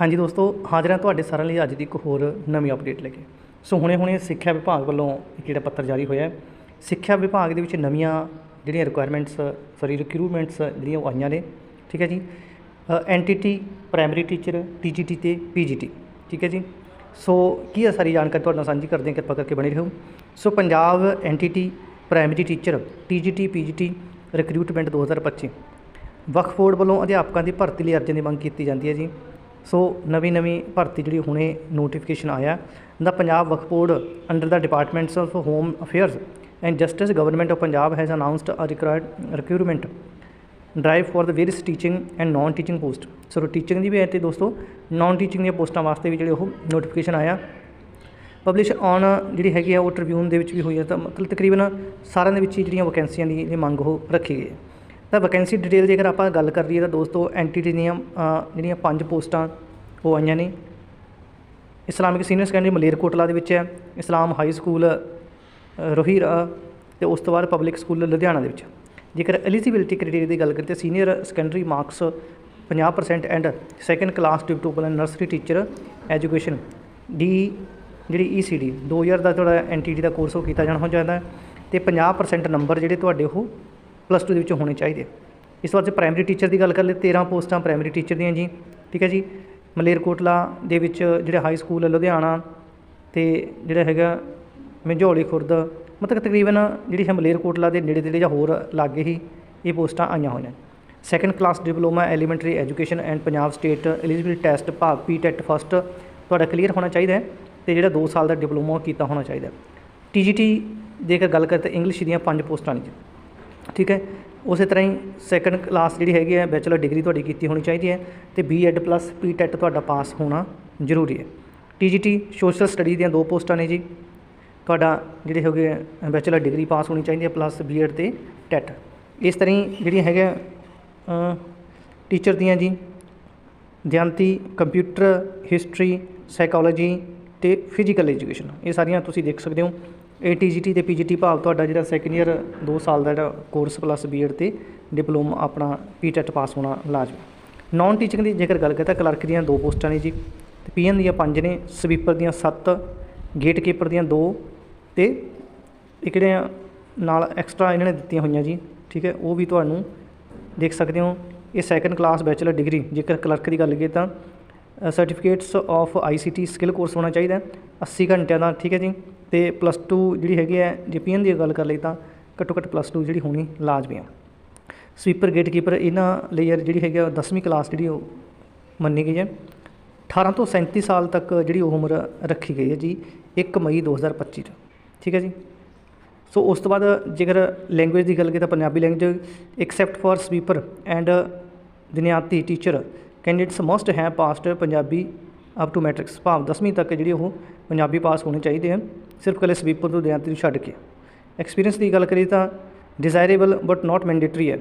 ਹਾਂਜੀ ਦੋਸਤੋ, ਹਾਜ਼ਰ ਹਾਂ ਤੁਹਾਡੇ ਸਾਰਿਆਂ ਲਈ ਅੱਜ ਦੀ ਇੱਕ ਹੋਰ ਨਵੀਂ ਅਪਡੇਟ ਲੈ ਕੇ। ਸੋ ਹੁਣੇ ਹੁਣੇ ਸਿੱਖਿਆ ਵਿਭਾਗ ਵੱਲੋਂ ਇੱਕ ਜਿਹੜਾ ਪੱਤਰ ਜਾਰੀ ਹੋਇਆ ਸਿੱਖਿਆ ਵਿਭਾਗ ਦੇ ਵਿੱਚ ਨਵੀਆਂ ਜਿਹੜੀਆਂ ਰਿਕੁਆਇਰਮੈਂਟਸ ਸੌਰੀ ਰਿਕਰੂਟਮੈਂਟਸ ਜਿਹੜੀਆਂ ਉਹ ਆਈਆਂ ਨੇ, ਠੀਕ ਹੈ ਜੀ। ਐਨਟੀਟੀ ਪ੍ਰਾਇਮਰੀ ਟੀਚਰ ਟੀਜੀਟੀ ਤੇ ਪੀਜੀਟੀ ਠੀਕ ਹੈ ਜੀ। ਸੋ ਕੀ ਹੈ ਸਾਰੀ ਜਾਣਕਾਰੀ ਤੁਹਾਡੇ ਨਾਲ ਸਾਂਝੀ ਕਰਦੇ ਹਾਂ, ਕਿਰਪਾ ਕਰਕੇ ਬਣੇ ਰਹੋ। So Punjab NTT primary teacher TGT PGT recruitment 2025 Waqf board ਵੱਲੋਂ ਅਧਿਆਪਕਾਂ ਦੀ ਭਰਤੀ ਲਈ ਅਰਜ਼ੀ ਦੀ ਮੰਗ ਕੀਤੀ ਜਾਂਦੀ ਹੈ ਜੀ। ਸੋ ਨਵੀਂ ਨਵੀਂ ਭਰਤੀ ਜਿਹੜੀ ਹੁਣੇ ਨੋਟੀਫਿਕੇਸ਼ਨ ਆਇਆ। The Punjab Waqf board under the departments of home affairs and justice government of Punjab has announced a required recruitment drive for the various teaching and non teaching post so teaching ਦੀ ਵੀ ਹੈ ਤੇ ਦੋਸਤੋ non teaching ਦੀਆਂ ਪੋਸਟਾਂ ਵਾਸਤੇ ਵੀ ਜਿਹੜੇ ਉਹ notification ਆਇਆ। ਪਬਲਿਸ਼ ਔਨ ਜਿਹੜੀ ਹੈਗੀ ਆ, ਉਹ ਟ੍ਰਿਬਿਊਨ ਦੇ ਵਿੱਚ ਵੀ ਹੋਈ ਹੈ ਤਾਂ ਮਤਲਬ ਤਕਰੀਬਨ ਸਾਰਿਆਂ ਦੇ ਵਿੱਚ ਹੀ ਜਿਹੜੀਆਂ ਵੈਕੈਂਸੀਆਂ ਦੀ ਮੰਗ ਉਹ ਰੱਖੀ ਗਈ ਹੈ। ਤਾਂ ਵੈਕੈਂਸੀ ਡਿਟੇਲ ਜੇਕਰ ਆਪਾਂ ਗੱਲ ਕਰ ਲਈਏ ਤਾਂ ਦੋਸਤੋ ਐਨਟੀਟੀ ਦੀਆਂ ਜਿਹੜੀਆਂ ਪੰਜ ਪੋਸਟਾਂ, ਉਹ ਆਈਆਂ ਨੇ। ਇਸਲਾਮਿਕ ਸੀਨੀਅਰ ਸੈਕੰਡਰੀ ਮਲੇਰਕੋਟਲਾ ਦੇ ਵਿੱਚ ਹੈ, ਇਸਲਾਮ ਹਾਈ ਸਕੂਲ ਰੋਹੀਰਾ ਤੇ ਉਸ ਤੋਂ ਬਾਅਦ ਪਬਲਿਕ ਸਕੂਲ ਲੁਧਿਆਣਾ ਦੇ ਵਿੱਚ। ਜੇਕਰ ਐਲੀਜੀਬਿਲਿਟੀ ਕ੍ਰਾਈਟੇਰੀਆ ਦੀ ਗੱਲ ਕਰੀਏ ਤਾਂ senior secondary marks 50% and second class ਟਿਊਟੋਬਲ and nursery teacher education D ਜਿਹੜੀ ਈਸੀਡੀ 2000 ਦਾ ਤੁਹਾਡਾ ਐਨਟੀਟੀ ਦਾ ਕੋਰਸ ਉਹ ਕੀਤਾ ਜਾਣਾ ਹੋ ਜਾਂਦਾ ਹੈ ਤੇ 50% ਨੰਬਰ ਜਿਹੜੇ ਤੁਹਾਡੇ ਉਹ ਪਲੱਸ 2 ਦੇ ਵਿੱਚ ਹੋਣੇ ਚਾਹੀਦੇ ਇਸ ਵਾਰ ਬਾਅਦ ਜੇ ਪ੍ਰਾਇਮਰੀ ਟੀਚਰ ਦੀ ਗੱਲ ਕਰ ਲਈਏ 13 ਪੋਸਟਾਂ ਪ੍ਰਾਇਮਰੀ ਟੀਚਰ ਦੀਆਂ ਜੀ, ਠੀਕ ਹੈ ਜੀ? ਮਲੇਰਕੋਟਲਾ ਦੇ ਵਿੱਚ ਜਿਹੜਾ ਹਾਈ ਸਕੂਲ ਹੈ ਲੁਧਿਆਣਾ ਤੇ ਜਿਹੜਾ ਹੈਗਾ ਮੰਝੌਲੀ ਖੁਰਦ, ਮਤਲਬ ਤਕਰੀਬਨ ਜਿਹੜੀ ਹੈ ਮਲੇਰਕੋਟਲਾ ਦੇ ਨੇੜੇ ਤੇੜੇ ਜਾਂ ਹੋਰ ਲਾਗੇ ਹੀ ਇਹ ਪੋਸਟਾਂ ਆਈਆਂ ਹੋਈਆਂ second class diploma elementary education and Punjab state eligibility test ਭਾਗ ਪੀ ਟੈਟ ਫਸਟ ਤੁਹਾਡਾ ਕਲੀਅਰ ਹੋਣਾ ਚਾਹੀਦਾ ਹੈ ਤੇ ਜਿਹੜਾ 2 ਸਾਲ ਦਾ ਡਿਪਲੋਮਾ ਕੀਤਾ ਹੋਣਾ ਚਾਹੀਦਾ ਟੀਜੀਟੀ ਜੇਕਰ ਗੱਲ ਕਰੀਏ ਤਾਂ ਇੰਗਲਿਸ਼ ਦੀਆਂ ਪੰਜ ਪੋਸਟਾਂ ਨੇ ਜੀ। ਠੀਕ ਹੈ? ਉਸੇ ਤਰ੍ਹਾਂ ਹੀ ਸੈਕੰਡ ਕਲਾਸ ਜਿਹੜੀ ਹੈਗੀ ਹੈ ਬੈਚਲਰ ਡਿਗਰੀ ਤੁਹਾਡੀ ਕੀਤੀ ਹੋਣੀ ਚਾਹੀਦੀ ਹੈ ਤੇ ਬੀਐਡ ਪਲੱਸ ਪੀਟੈਟ ਤੁਹਾਡਾ ਪਾਸ ਹੋਣਾ ਜ਼ਰੂਰੀ ਹੈ। ਟੀਜੀਟੀ ਸੋਸ਼ਲ ਸਟੱਡੀ ਦੀਆਂ ਦੋ ਪੋਸਟਾਂ ਨੇ ਜੀ। ਤੁਹਾਡਾ ਜਿਹੜੇ ਹੈਗੇ ਬੈਚਲਰ ਡਿਗਰੀ ਪਾਸ ਹੋਣੀ ਚਾਹੀਦੀ ਹੈ ਪਲੱਸ ਬੀਐਡ ਤੇ ਟੈਟ ਇਸ ਤਰ੍ਹਾਂ ਹੀ ਜਿਹੜੀਆਂ ਹੈਗਾ ਟੀਚਰ ਦੀਆਂ ਜੀ, ਦਿਆਂਤੀ ਕੰਪਿਊਟਰ ਹਿਸਟਰੀ ਸਾਈਕੋਲੋਜੀ ਤੇ ਫਿਜ਼ੀਕਲ ਐਜੂਕੇਸ਼ਨ ਇਹ ਸਾਰੀਆਂ ਤੁਸੀਂ ਦੇਖ ਸਕਦੇ ਹੋ। ਇਹ ਏਟੀਜੀਟੀ ਤੇ ਪੀਜੀਟੀ ਭਾਵ ਤੁਹਾਡਾ ਜਿਹੜਾ ਸੈਕੰਡ ਈਅਰ 2 ਸਾਲ ਦਾ ਜਿਹੜਾ ਕੋਰਸ ਪਲੱਸ ਬੀਐਡ ਤੇ ਡਿਪਲੋਮਾ ਆਪਣਾ ਪੀਟੈਟ ਪਾਸ ਹੋਣਾ ਲਾਜ਼ਮੀ। ਨਾਨ ਟੀਚਿੰਗ ਦੀ ਜੇਕਰ ਗੱਲ ਕਰੀਏ ਤਾਂ ਕਲਰਕ ਦੀਆਂ ਦੋ ਪੋਸਟਾਂ ਨੇ ਜੀ ਤੇ ਪੀਐਨ ਦੀਆਂ ਪੰਜ ਨੇ ਸਵੀਪਰ ਦੀਆਂ 7 ਗੇਟ ਕੀਪਰ ਦੀਆਂ ਦੋ ਤੇ ਇਹ ਜਿਹੜੀਆਂ ਨਾਲ ਐਕਸਟਰਾ ਇਹਨਾਂ ਨੇ ਦਿੱਤੀਆਂ ਹੋਈਆਂ ਜੀ ਠੀਕ ਹੈ ਉਹ ਵੀ ਤੁਹਾਨੂੰ ਦੇਖ ਸਕਦੇ ਹੋ। ਇਹ ਸੈਕੰਡ ਕਲਾਸ ਬੈਚਲਰ ਡਿਗਰੀ ਜੇਕਰ ਕਲਰਕ ਦੀ ਗੱਲ ਕਰੀਏ ਤਾਂ certificates of ICT skill course ਹੋਣਾ ਚਾਹੀਦਾ ਹੈ, 80 ਘੰਟਿਆਂ ਦਾ ਠੀਕ ਹੈ ਜੀ। ਤੇ ਪਲੱਸ 2 ਜਿਹੜੀ ਹੈਗੀ ਹੈ, ਜੇ ਪੀਐਨ ਦੀ ਗੱਲ ਕਰ ਲਈ ਤਾਂ ਘੱਟੋ ਘੱਟ ਪਲੱਸ 2 ਜਿਹੜੀ ਹੋਣੀ ਲਾਜ਼ਮੀ ਆ। ਸਵੀਪਰ ਗੇਟ ਕੀਪਰ ਇਹਨਾਂ ਲਈ ਯਾਰ ਜਿਹੜੀ ਹੈਗੀ ਆ 10ਵੀਂ ਕਲਾਸ ਜਿਹੜੀ ਉਹ ਮੰਨੀ ਗਈ ਹੈ। 18 ਤੋਂ 37 ਸਾਲ ਤੱਕ ਜਿਹੜੀ ਉਹ ਉਮਰ ਰੱਖੀ ਗਈ ਹੈ ਜੀ 1 ਮਈ 2025 ਚ। ਠੀਕ ਹੈ ਜੀ? ਸੋ ਉਸ ਤੋਂ ਬਾਅਦ ਜੇਕਰ ਲੈਂਗੁਏਜ ਦੀ ਗੱਲ ਕਰੀਏ ਤਾਂ Punjabi language except for sweeper and ਦਿਨਿਆਤੀ teacher candidates must have passed Punjabi up to matrics ਭਾਵ 10ਵੀਂ ਤੱਕ ਜਿਹੜੀ ਉਹ ਪੰਜਾਬੀ ਪਾਸ ਹੋਣੇ ਚਾਹੀਦੇ ਹਨ ਸਿਰਫ ਕੱਲੇ ਸਵੀਪਰ ਤੋਂ ਦਿਨਿਆਤੀ ਨੂੰ ਛੱਡ ਕੇ। ਐਕਸਪੀਰੀਅੰਸ ਦੀ ਗੱਲ ਕਰੀਏ ਤਾਂ ਡਿਜ਼ਾਇਰੇਬਲ ਬਟ ਨਾਟ ਮੈਂਡੇਟਰੀ ਹੈ।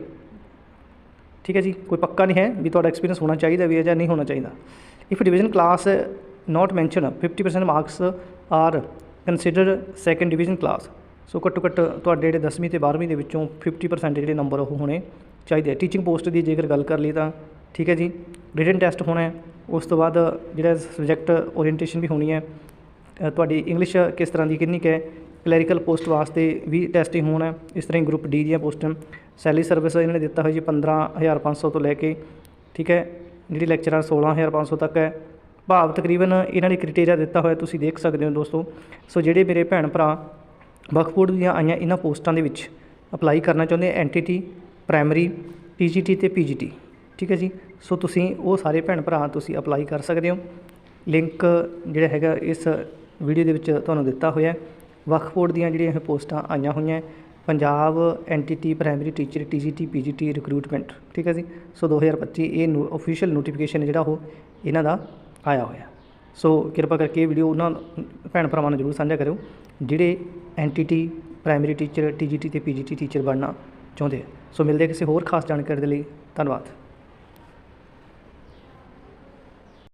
ਠੀਕ ਹੈ ਜੀ? ਕੋਈ ਪੱਕਾ ਨਹੀਂ ਹੈ ਵੀ ਤੁਹਾਡਾ ਐਕਸਪੀਰੀਅੰਸ ਹੋਣਾ ਚਾਹੀਦਾ ਵੀ ਹੈ ਜਾਂ ਨਹੀਂ ਹੋਣਾ ਚਾਹੀਦਾ। If division class not mentioned 50% marks are considered second division class so ਘੱਟੋ ਘੱਟ ਤੁਹਾਡੇ ਜਿਹੜੇ 10ਵੀਂ ਤੇ 12ਵੀਂ ਦੇ ਵਿੱਚੋਂ 50% ਜਿਹੜੇ ਨੰਬਰ ਉਹ ਹੋਣੇ ਚਾਹੀਦੇ ਆ। ਟੀਚਿੰਗ ਪੋਸਟ ਦੀ ਜੇਕਰ ਗੱਲ ਕਰ ਲਈ ਤਾਂ, ਠੀਕ ਹੈ ਜੀ? ਰਿਟਨ ਟੈਸਟ ਹੋਣਾ ਹੈ। ਉਸ ਤੋਂ ਬਾਅਦ ਜਿਹੜਾ ਸਬਜੈਕਟ ਓਰੀਐਂਟੇਸ਼ਨ ਵੀ ਹੋਣੀ ਹੈ ਤੁਹਾਡੀ ਇੰਗਲਿਸ਼ ਕਿਸ ਤਰ੍ਹਾਂ ਦੀ, ਕਿੰਨੀ ਕੁ ਹੈ ਕਲੈਰੀਕਲ ਪੋਸਟ ਵਾਸਤੇ ਵੀ ਟੈਸਟਿੰਗ ਹੋਣਾ, ਇਸ ਤਰ੍ਹਾਂ ਹੀ ਗਰੁੱਪ ਡੀ ਦੀਆਂ ਪੋਸਟਾਂ ਸੈਲਰੀ ਸਰਵਿਸ ਇਹਨਾਂ ਨੇ ਦਿੱਤਾ ਹੋਇਆ ਜੀ 15500 ਤੋਂ ਲੈ ਕੇ, ਠੀਕ ਹੈ, ਜਿਹੜੀ ਲੈਕਚਰਰ 16500 ਤੱਕ ਹੈ। ਭਾਵ ਤਕਰੀਬਨ ਇਹਨਾਂ ਨੇ ਕ੍ਰਾਈਟੇਰੀਆ ਦਿੱਤਾ ਹੋਇਆ, ਤੁਸੀਂ ਦੇਖ ਸਕਦੇ ਹੋ ਦੋਸਤੋ। ਸੋ ਜਿਹੜੇ ਮੇਰੇ ਭੈਣ ਭਰਾ ਵਕਫਬੋਰਡ ਦੀਆਂ ਆਈਆਂ ਇਹਨਾਂ ਪੋਸਟਾਂ ਦੇ ਵਿੱਚ ਅਪਲਾਈ ਕਰਨਾ ਚਾਹੁੰਦੇ ਐਨਟੀਟੀ ਪ੍ਰਾਇਮਰੀ ਟੀਜੀਟੀ ਤੇ ਪੀਜੀਟੀ ਠੀਕ ਹੈ ਜੀ? ਸੋ ਤੁਸੀਂ ਉਹ ਸਾਰੇ ਭੈਣ ਭਰਾ ਤੁਸੀਂ ਅਪਲਾਈ ਕਰ ਸਕਦੇ ਹੋ। ਲਿੰਕ ਜਿਹੜਾ ਹੈਗਾ ਇਸ ਵੀਡੀਓ ਦੇ ਵਿੱਚ ਤੁਹਾਨੂੰ ਦਿੱਤਾ ਹੋਇਆ ਹੈ। ਵਕਫਬੋਰਡ ਦੀਆਂ ਜਿਹੜੀਆਂ ਇਹ ਪੋਸਟਾਂ ਆਈਆਂ ਹੋਈਆਂ ਹੈ। Punjab NTT primary teacher TGT PGT recruitment ਠੀਕ ਹੈ ਜੀ? ਸੋ 2025 ਇਹ ਅਫੀਸ਼ੀਅਲ ਨੋਟੀਫਿਕੇਸ਼ਨ ਜਿਹੜਾ ਉਹ ਇਹਨਾਂ ਦਾ ਆਇਆ ਹੋਇਆ ਸੋ ਕਿਰਪਾ ਕਰਕੇ ਇਹ ਵੀਡੀਓ ਉਹਨਾਂ ਭੈਣ ਭਰਾਵਾਂ ਨੂੰ ਜ਼ਰੂਰ ਸਾਂਝਾ ਕਰਿਓ, ਜਿਹੜੇ ਐਨਟੀਟੀ ਪ੍ਰਾਇਮਰੀ ਟੀਚਰ ਟੀਜੀਟੀ ਤੇ ਪੀਜੀਟੀ ਟੀਚਰ ਬਣਨਾ ਚਾਹੁੰਦੇ ਆ। ਸੋ ਮਿਲਦੇ ਕਿਸੇ ਹੋਰ ਖਾਸ ਜਾਣਕਾਰੀ ਦੇ ਲਈ। ਧੰਨਵਾਦ।